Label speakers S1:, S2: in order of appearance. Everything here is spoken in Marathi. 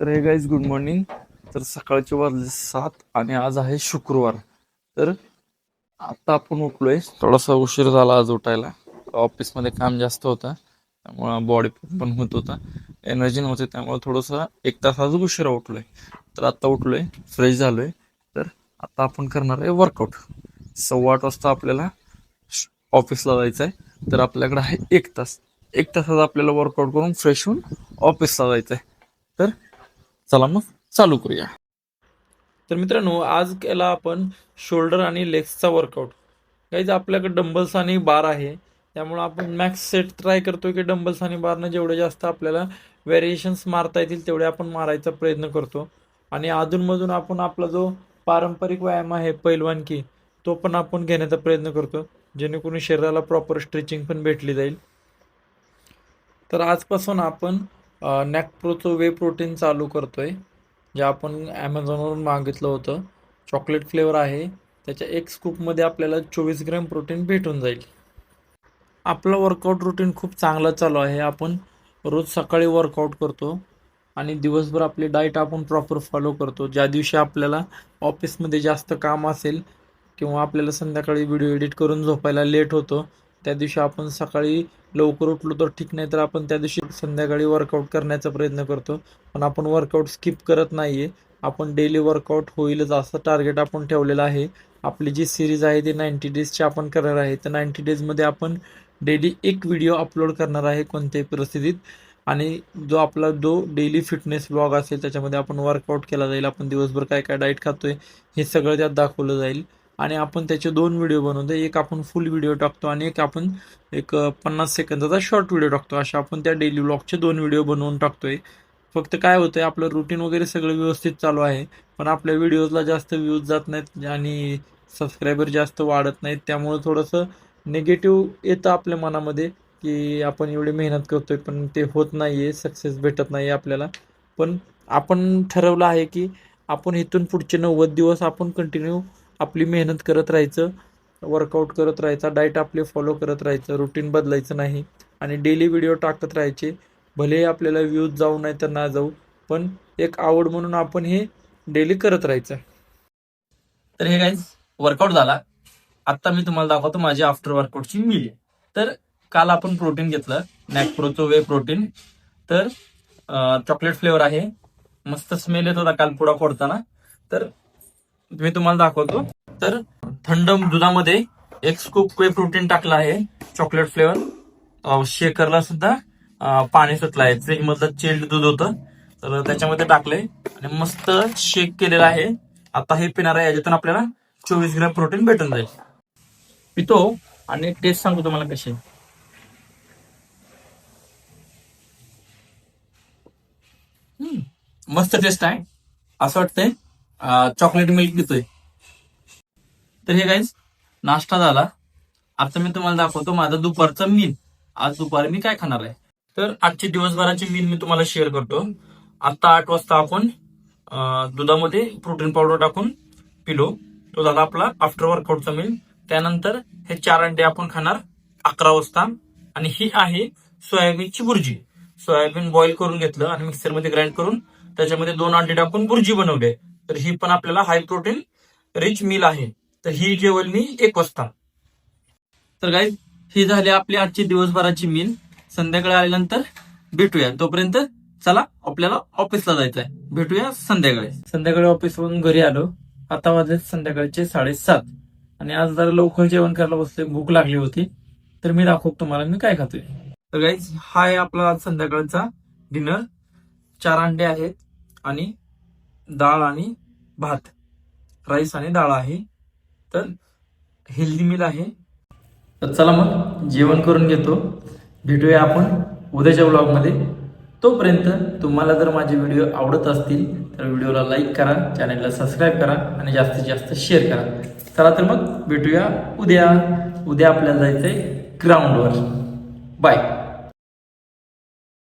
S1: तर हे गाईज गुड मॉर्निंग तर सकाळचे वाजले सात आणि आज आहे शुक्रवार. तर आता आपण उठलोय. थोडासा उशीर झाला आज उठायला. ऑफिसमध्ये काम जास्त होतं. त्यामुळं बॉडी पण होत होता. एनर्जी नव्हती त्यामुळे थोडंसं एक तास आज उशिरा उठलोय. तर आता उठलोय फ्रेश झालोय. तर आता आपण करणार आहे वर्कआउट सव्वा आठ वाजता आपल्याला ऑफिसला जायचं आहे तर आपल्याकडे आहे एक तास. एक तासात आपल्याला वर्कआउट करून फ्रेश होऊन ऑफिसला जायचं आहे तर चला मग चालू करूया. तर मित्रांनो आज केला आपण शोल्डर आणि लेग्सचा वर्कआउट काहीच आपल्याकडे डंबल्स आणि बार आहे. त्यामुळे आपण मॅक्स सेट ट्राय करतो की डंबल्स आणि बारनं जेवढे जास्त आपल्याला व्हेरिएशन्स मारता येतील तेवढे आपण मारायचा प्रयत्न करतो. आणि अधूनमधून आपण आपला जो पारंपरिक व्यायाम आहे पैलवानकी तो पण आपण घेण्याचा प्रयत्न करतो. जेणेकरून शरीराला प्रॉपर स्ट्रेचिंग पण भेटली जाईल. तर आजपासून आपण नॅकप्रोचं वे प्रोटीन चालू करतोय जे आपण ॲमेझॉनवरून मागितलं होतं. चॉकलेट फ्लेवर आहे. त्याच्या एक स्कूपमध्ये आपल्याला चोवीस ग्रॅम प्रोटीन भेटून जाईल. आपलं वर्कआउट रुटीन खूप चांगलं चालू आहे. आपण रोज सकाळी वर्कआउट करतो आणि दिवसभर आपली डाईट आपण प्रॉपर फॉलो करतो. ज्या दिवशी आपल्याला ऑफिसमध्ये जास्त काम असेल किंवा आपल्याला संध्याकाळी व्हिडिओ एडिट करून झोपायला लेट होतो त्या दिवशी आपण सकाळी लवकर उठलो तर ठीक नाही तर आपण त्या दिवशी संध्याकाळी वर्कआउट करण्याचा प्रयत्न करतो. पण आपण वर्कआउट स्किप करत नाहीये. आपण डेली वर्कआउट होईलच असं टार्गेट आपण ठेवलेलं आहे. आपली जी सिरीज आहे ती नाईन्टी डेजची आपण करणार आहे. तर नाईन्टी डेजमध्ये आपण डेली एक व्हिडिओ अपलोड करणार आहे कोणत्याही परिस्थितीत. आणि जो आपला जो डेली फिटनेस ब्लॉग असेल त्याच्यामध्ये आपण वर्कआउट केला जाईल. आपण दिवसभर काय काय डाईट खातोय हे सगळं त्यात दाखवलं जाईल. आणि आपण त्याचे दोन व्हिडिओ बनवतो. एक आपण फुल व्हिडिओ टाकतो आणि एक आपण एक पन्नास सेकंदाचा शॉर्ट व्हिडिओ टाकतो. अशा आपण त्या डेली ब्लॉगचे दोन व्हिडिओ बनवून टाकतोय. फक्त काय होतं आहे आपलं रुटीन वगैरे सगळं व्यवस्थित चालू आहे. पण आपल्या व्हिडिओजला जास्त व्ह्यूज जात नाहीत आणि सबस्क्रायबर जास्त वाढत नाहीत. त्यामुळं थोडंसं निगेटिव्ह येतं आपल्या मनामध्ये की आपण एवढी मेहनत करतोय पण ते होत नाही आहे सक्सेस भेटत नाही आपल्याला. पण आपण ठरवलं आहे की आपण इथून पुढचे नव्वद दिवस आपण कंटिन्यू आपली मेहनत करत राहायचं वर्कआउट करत राहायचा डाईट आपले फॉलो करत राहायचं रुटीन बदलायचं नाही आणि डेली व्हिडिओ टाकत राहायचे. भलेही आपल्याला व्ह्यूज जाऊ नाही तर ना जाऊ पण एक आवड म्हणून आपण हे डेली करत राहायचं.
S2: तर हे गाईज वर्कआउट झाला. आता मी तुम्हाला दाखवतो माझी आफ्टर वर्कआउटची मील तर काल आपण प्रोटीन घेतलं नॅकप्रोचं वे प्रोटीन तर चॉकलेट फ्लेवर आहे. मस्त स्मेल येत होता काल पुडा फोडताना तर मी तुम्हाला दाखवतो. तर थंड दुधामध्ये एक स्कूप वे प्रोटीन टाकलं आहे चॉकलेट फ्लेवर शेकरला सुद्धा पाणी सुटलं आहे. फ्रीज मधलं चिल्ड दूध होतं तर त्याच्यामध्ये टाकलंय. आणि मस्त शेक केलेलं आहे. आता हे पिणार आहे याच्यातून आपल्याला चोवीस ग्रॅम प्रोटीन भेटून जाईल. पितो आणि टेस्ट सांगतो तुम्हाला कशी. मस्त टेस्ट आहे. असं वाटतंय. चॉकलेट मिल्क देतोय तर हे काहीच नाश्ता झाला. आता मी तुम्हाला दाखवतो माझा दुपारचा मीन आज दुपारी मी काय खाणार आहे? तर आजची दिवसभराची मीन मी तुम्हाला शेअर करतो. आता आठ वाजता आपण दुधामध्ये प्रोटीन पावडर टाकून पिलो. तो झाला आपला आफ्टर वर्कआउटचा मील त्यानंतर हे चार अंडे आपण खाणार. अकरा वाजता. आणि ही आहे सोयाबीनची भुर्जी. सोयाबीन बॉईल करून घेतलं आणि मिक्सरमध्ये ग्राइंड करून त्याच्यामध्ये दोन अंडे टाकून भुर्जी बनवली. तर ही पण आपल्याला हाय प्रोटीन रिच मील आहे. तर ही जेवल मी एक वाजता. तर गाईज ही झाली आपली आजची दिवसभराची मील संध्याकाळी आल्यानंतर भेटूया. तोपर्यंत चला आपल्याला ऑफिसला जायचं आहे भेटूया संध्याकाळी. संध्याकाळी ऑफिसवरून घरी आलो. आता वाजले संध्याकाळचे साडेसात. आणि आज जरा लवकर जेवण करायला बसले भूक लागली होती. तर मी दाखवतो तुम्हाला मी काय खातोय. तर गाईज हा आहे आपला आज संध्याकाळचा डिनर चार अंडे आहेत आणि डाळ आणि भात. राईस आणि डाळ आहे. तर हेल्दी मील आहे. तर चला मग जेवण करून घेतो. भेटूया आपण उद्याच्या ब्लॉगमध्ये तोपर्यंत तुम्हाला जर माझे व्हिडिओ आवडत असतील तर व्हिडिओला लाईक करा चॅनलला सबस्क्राईब करा आणि जास्तीत जास्त शेअर करा. चला तर मग भेटूया उद्या. उद्या आपल्याला जायचंय ग्राउंडवर बाय